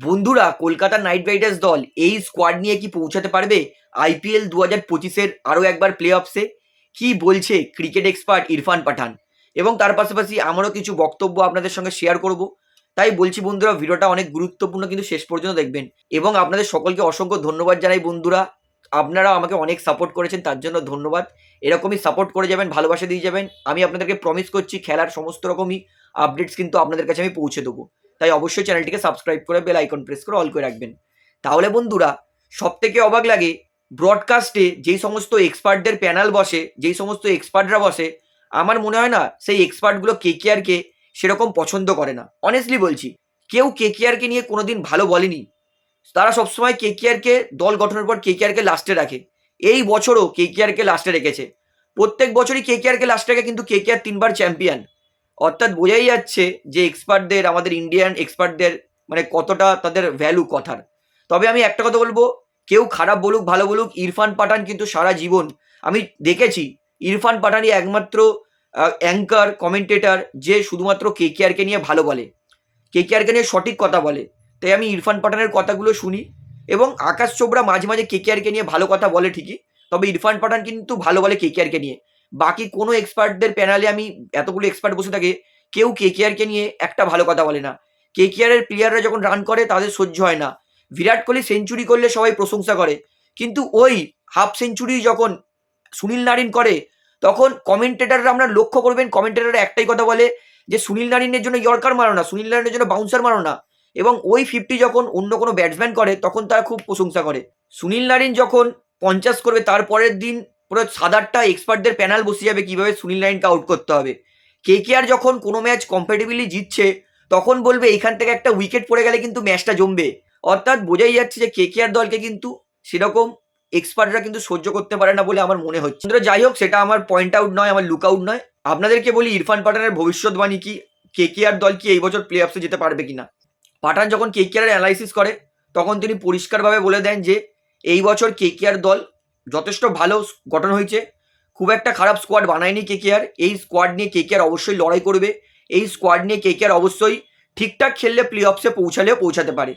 বন্ধুরা, Kolkata night Riders দল, এই স্কোয়াড নিয়ে কি পৌঁছাতে পারবে? আইপিএল দু হাজার পঁচিশের আরও একবার প্লে অফসে কি বলছে ক্রিকেট এক্সপার্ট ইরফান পাঠান? এবং তার পাশাপাশি আমারও কিছু বক্তব্য আপনাদের সঙ্গে শেয়ার করব। তাই বলছি বন্ধুরা, ভিডিওটা অনেক গুরুত্বপূর্ণ, কিন্তু শেষ পর্যন্ত দেখবেন। এবং আপনাদের সকলকে অসংখ্য ধন্যবাদ জানাই বন্ধুরা। আপনারা আমাকে অনেক সাপোর্ট করেছেন, তার জন্য ধন্যবাদ। এরকমই সাপোর্ট করে যাবেন, ভালোবাসা দিয়ে যাবেন। আমি আপনাদেরকে প্রমিস করছি, খেলার সমস্ত রকমই আপডেটস কিন্তু আপনাদের কাছে আমি পৌঁছে দেবো। তাই অবশ্যই চ্যানেলটিকে সাবস্ক্রাইব করে বেল আইকন প্রেস করে অল করে রাখবেন। তাহলে বন্ধুরা সব থেকে অবাক লাগে ব্রডকাস্টে যেই সমস্ত এক্সপার্টদের প্যানেল বসে, যেই সমস্ত এক্সপার্টরা বসে, আমার মনে হয় না সেই এক্সপার্টগুলো কে কেয়ারকে সেরকম পছন্দ করে না। অনেস্টলি বলছি, কেউ কে কেয়ারকে নিয়ে কোনোদিন ভালো বলেনি। তারা সবসময় কে কেয়ারকে দল গঠনের পর কে কেয়ারকে লাস্টে রাখে। এই বছরও কে কেয়ারকে লাস্টে রেখেছে। প্রত্যেক বছরই কে কেয়ারকে লাস্টে রাখে কিন্তু কে কেয়ার তিনবার চ্যাম্পিয়ন অর্থাৎ বোঝাই যাচ্ছে যে এক্সপার্টদের আমাদের ইন্ডিয়ান এক্সপার্টদের মানে কতটা তাদের ভ্যালু কথার। তবে আমি একটা কথা বলব, কেউ খারাপ বলুক, ভালো বলুক, ইরফান পাঠান কিন্তু সারা জীবন, আমি দেখেছি, ইরফান পাঠানই একমাত্র অ্যাঙ্কার কমেন্টেটার যে শুধুমাত্র কে কেয়ারকে নিয়ে ভালো বলে। কে কেয়ারকে নিয়ে সঠিক কথা বলে। তাই আমি ইরফান পাঠানের কথাগুলো শুনি এবং আকাশ চোপড়া মাঝে মাঝে কে কেয়ারকে নিয়ে ভালো কথা বলে ঠিকই, তবে ইরফান পাঠান কিন্তু ভালো বলে কে কেয়ারকে নিয়ে। বাকি কোনো এক্সপার্টদের প্যানেলে আমি এতগুলো এক্সপার্ট বসে থাকে, কেউ কে কেয়ারকে নিয়ে একটা ভালো কথা বলে না। কে কেয়ারের প্লেয়াররা যখন রান করে, তাদের সহ্য হয় না। বিরাট কোহলি সেঞ্চুরি করলে সবাই প্রশংসা করে। কিন্তু ওই হাফ সেঞ্চুরি যখন সুনীল নারিন করে, তখন কমেন্টেটাররা আপনারা লক্ষ্য করবেন কমেন্টেটাররা একটাই কথা বলে যে, সুনীল নারিনের জন্য ইয়র্কার মারো না, সুনীল নারিনের জন্য বাউন্সার মারো না। এবং ওই ফিফটি যখন অন্য কোনো ব্যাটসম্যান করে, তখন তারা খুব প্রশংসা করে। সুনীল নারিন যখন পঞ্চাশ করবে, তারপরের দিন পুরো সাদারটা এক্সপার্টদের প্যানেল বসে যাবে কীভাবে সুনীল নারিনকে আউট করতে হবে। কে কে আর যখন কোনো ম্যাচ কম্পারেটিভলি জিতছে, তখন বলবে এইখান থেকে একটা উইকেট পড়ে গেলে কিন্তু ম্যাচটা জমবে। অর্থাৎ বোঝাই যাচ্ছে যে কে কে আর দলকে কিন্তু সেরকম এক্সপার্টরা কিন্তু সহ্য করতে পারে না বলে আমার মনে হচ্ছে। যাই হোক, সেটা আমার পয়েন্ট আউট নয়, আমার লুক আউট নয়। আপনাদেরকে বলি, ইরফান পাঠানের ভবিষ্যৎবাণী কি? কে কে আর দল কি এই বছর প্লে অফসে যেতে পারবে কিনা? পাঠান যখন কে কে আর অ্যানালাইসিস করে, তখন তিনি পরিষ্কারভাবে বলে দেন যে, এই বছর কে কে আর দল যথেষ্ট ভালো গঠন হয়েছে। খুব একটা খারাপ স্কোয়াড বানায়নি কে কে আর এই স্কোয়াড নিয়ে কে কে আর অবশ্যই লড়াই করবে। এই স্কোয়াড নিয়ে কে কে আর অবশ্যই ঠিকঠাক খেললে প্লে অফসে পৌঁছালেও পৌঁছাতে পারে।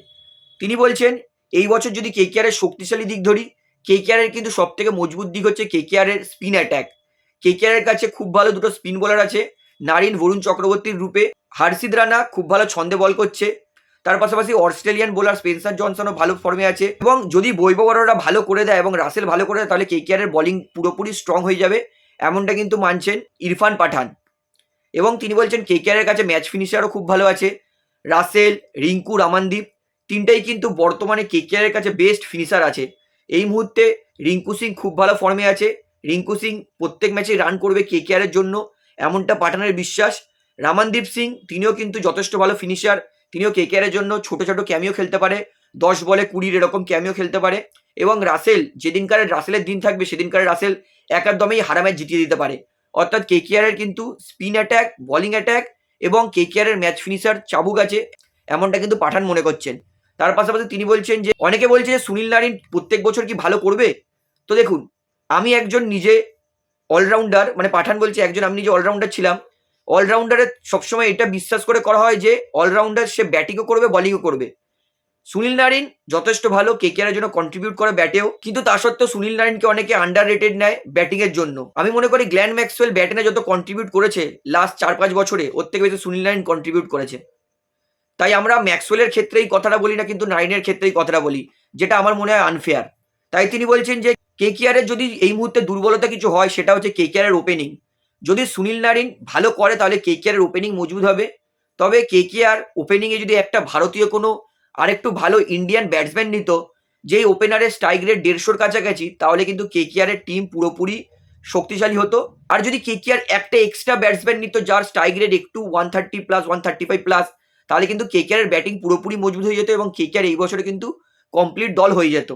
তিনি বলছেন, এই বছর যদি কে কে আরের শক্তিশালী দিক ধরি কে কে আরের কিন্তু সব থেকে মজবুত দিক হচ্ছে কে কে আরের স্পিন অ্যাট্যাক কে কে আরের কাছে খুব ভালো দুটো স্পিন বোলার আছে। নারিন, বরুণ চক্রবর্তীর রূপে। হার্ষিদ রানা খুব ভালো ছন্দে বল করছে। তার পাশাপাশি অস্ট্রেলিয়ান বোলার স্পেন্সার জনসনও ভালো ফর্মে আছে এবং যদি বৈভবরা ভালো করে দেয় এবং রাসেল ভালো করে দেয়, তাহলে কে কে বোলিং পুরোপুরি স্ট্রং হয়ে যাবে। এমনটা কিন্তু মানছেন ইরফান পাঠান। এবং তিনি বলছেন কে কে কাছে ম্যাচ ফিনিশারও খুব ভালো আছে। রাসেল, রিঙ্কু, রামানদীপ তিনটাই কিন্তু বর্তমানে কে কে কাছে বেস্ট ফিনিশার আছে। এই মুহূর্তে রিঙ্কু সিং খুব ভালো ফর্মে আছে। রিঙ্কু সিং প্রত্যেক ম্যাচে রান করবে কে কে জন্য। এমনটা পাঠানের বিশ্বাস। রামানদীপ সিং, তিনিও কিন্তু যথেষ্ট ভালো ফিনিশার তিনিও কে কে জন্য ছোট ছোট ক্যামিও খেলতে পারে। দশ বলে কুড়ির এরকম ক্যামিও খেলতে পারে। এবং রাসেল, যেদিনকার রাসেলের দিন থাকবে, সেদিনকার রাসেল একদমই হারা ম্যাচ জিতিয়ে দিতে পারে। অর্থাৎ কে এর কিন্তু স্পিন অ্যাট্যাক বোলিং অ্যাট্যাক এবং কে এর ম্যাচ ফিনিশার চাবুক আছে, এমনটা কিন্তু পাঠান মনে করছেন। তার পাশাপাশি তিনি বলছেন যে, অনেকে বলছে যে সুনীল নারিন প্রত্যেক বছর কি ভালো করবে? তো দেখুন, আমি একজন নিজে অলরাউন্ডার মানে পাঠান বলছে, একজন আমি নিজে অলরাউন্ডার ছিলাম। অলরাউন্ডারের সবসময় এটা বিশ্বাস করে করা হয় যে অলরাউন্ডার সে ব্যাটিংও করবে বলিংও করবে। সুনীল নারিন যথেষ্ট ভালো কে কেয়ারের জন্য কন্ট্রিবিউট করে ব্যাটেও কিন্তু তা সত্ত্বেও সুনীল নারিনকে অনেকে আন্ডার রেটেড নেয় ব্যাটিংয়ের জন্য। আমি মনে করি গ্ল্যান ম্যাক্সওয়েল ব্যাটিংয়ে যত কন্ট্রিবিউট করেছে লাস্ট চার পাঁচ বছরে, ওর থেকে বেশি সুনীল নারিন কন্ট্রিবিউট করেছে। তাই আমরা ম্যাক্সওয়েলের ক্ষেত্রেই কথাটা বলি না, কিন্তু নারিনের ক্ষেত্রেই কথাটা বলি, যেটা আমার মনে হয় আনফেয়ার তাই তিনি বলছেন যে কে কেয়ারের যদি এই মুহূর্তে দুর্বলতা কিছু হয়, সেটা হচ্ছে কে কেয়ারের ওপেনিং যদি সুনীল নারিন ভালো করে, তাহলে কে কেয়ারের ওপেনিং মজবুত হবে। তবে কে কেয়ার ওপেনিংয়ে যদি একটা ভারতীয় কোনো আরেকটু ভালো ইন্ডিয়ান ব্যাটসম্যান নিত, যেই ওপেনারের স্ট্রাইক রেট দেড়শোর কাছাকাছি, তাহলে কিন্তু কে কেয়ারের টিম পুরোপুরি শক্তিশালী হতো। আর যদি কে কেয়ার একটা এক্সট্রা ব্যাটসম্যান নিত, যার স্ট্রাইক রেট একটু one thirty plus one thirty five plus তাহলে কিন্তু কে কে কেয়ারের ব্যাটিং পুরোপুরি মজবুত হয়ে যেত এবং কে কেয়ার এই বছরে কিন্তু কমপ্লিট দল হয়ে যেত।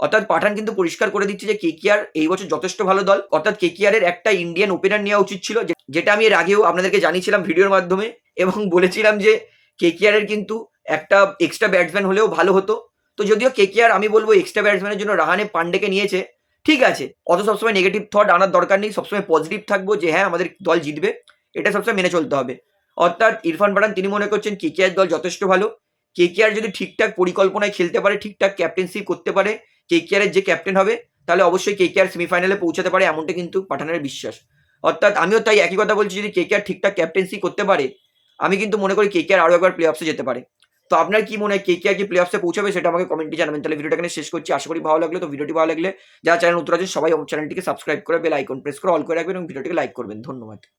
অর্থাৎ পাঠান কিন্তু পরিষ্কার করে দিচ্ছে যে কে কেয়ার এই বছর যথেষ্ট ভালো দল। অর্থাৎ কে কেয়ারের একটা ইন্ডিয়ান ওপেনার নেওয়া উচিত ছিল যেটা আমি এর আগেও আপনাদেরকে জানিয়েছিলাম ভিডিওর মাধ্যমে, এবং বলেছিলাম যে কে কেয়ারের কিন্তু একটা এক্সট্রা ব্যাটসম্যান হলেও ভালো হতো। তো যদিও কে কে আমি বলব এক্সট্রা ব্যাটসম্যানের জন্য রাহানে পান্ডেকে নিয়েছে, ঠিক আছে। অত সবসময় নেগেটিভ থট আনার দরকার নেই, সবসময় পজিটিভ থাকব যে হ্যাঁ আমাদের দল জিতবে, এটা সবসময় মেনে চলতে হবে। অর্থাৎ ইরফান পাঠান, তিনি মনে করছেন কে কে দল যথেষ্ট ভালো। কেকেআর যদি ঠিকঠাক পরিকল্পনায় খেলতে পারে, ঠিকঠাক ক্যাপ্টেন্সি করতে পারে কেকেআরের যে ক্যাপ্টেন হবে, তাহলে অবশ্যই কেকেআর সেমিফাইনালে পৌঁছাতে পারে এমনটা কিন্তু পাঠানের বিশ্বাস। অর্থাৎ আমিও তাই একই কথা বলছি, যদি কেকেআর ঠিকঠাক ক্যাপ্টেন্সি করতে পারে, আমি কিন্তু মনে করি কেকেআর আরও একবার প্লে অফসে যেতে পারে। তো আপনার কি মনে হয় কেকেআর কি প্লে অফসে পৌঁছাবে সেটা আমাকে কমেন্টে জানাবেন। তাহলে ভিডিওটা এখানে শেষ করছি। আশা করি ভালো লাগলে। তো ভিডিওটি ভালো লাগলে যারা চ্যানেল নতুন আছেন, সবাই চ্যানেলটিকে সাবস্ক্রাইব করে বেল আইকন প্রেস করে অল করে রাখবেন এবং ভিডিওটিকে লাইক করবেন। ধন্যবাদ।